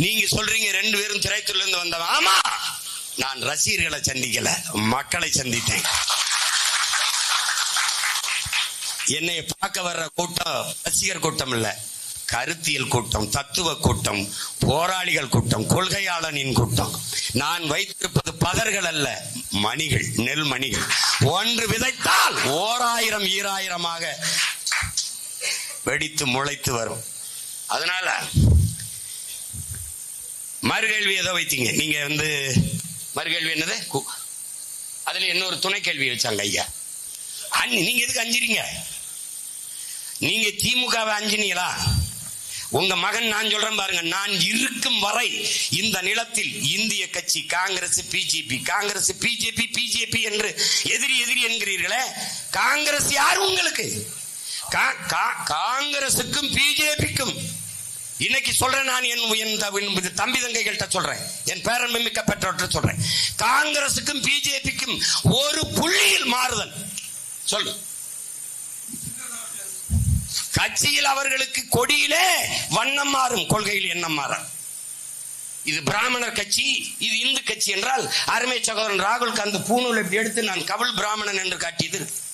நீங்க சொல்றீங்க ரெண்டு பேரும் திரைத்துறையில இருந்து வந்தவன் ஆமா! நான் ரசிகர்களை சந்திக்கல மக்களை சந்தித்தேன். என்னை பார்க்க வர்ற கூட்டம் ரசிகர் கூட்டம் இல்ல கருத்தியல் கூட்டம் தத்துவ கூட்டம் போராளிகள் கூட்டம் கொள்கையாளனின் கூட்டம். நான் வைத்திருப்பது பதர்கள் அல்ல மணிகள் நெல் மணிகள். ஒன்று விதைத்தால் ஓராயிரம் ஈராயிரமாக வெடித்து முளைத்து வரும். அதனால மறுகேள்வி ஏதோ வைத்தீங்க. நீங்க வந்து மறுகேள்வி என்னது? கு- அதுல இன்னொரு துணை கேள்வி வச்சாங்க ஐயா. அண்ணி நீங்க எதுக்கு அஞ்சுறீங்க? நீங்க திமுகவை அஞ்சினீங்களா? உங்க மகன் நான் சொல்றேன் பாருங்க. நான் இருக்கும் வரை இந்த நிலத்தில் இந்திய கட்சி Congress BJP Congress BJP BJP என்று எதிரி எதிரி என்கிறீர்களே. காங்கிரஸ் யார் உங்களுக்கு? கா- கா- காங்கிரசுக்கும் பிஜேபிக்கும் இன்னைக்கு சொல்றேன் நான் என் என் தம்பி தங்கைகள்கிட்ட சொல்றேன். என் பேரன் மிமிக்க பெற்றோர்கிட்ட சொல்றேன். காங்கிரசுக்கும் பிஜேபிக்கும் ஒரு புள்ளியில் மாறுதல். சொல்லு கட்சியில் அவர்களுக்கு கொடியிலே வண்ணம் மாறும் கொள்கையில் எண்ணம் மாறும் இது பிராமணர் கட்சி இது இந்து கட்சி என்றால் அருமை சகோதரன் ராகுல் காந்த் பூணூல் எடுத்து நான் கவல் பிராமணன் என்று காட்டியது. இருக்கு.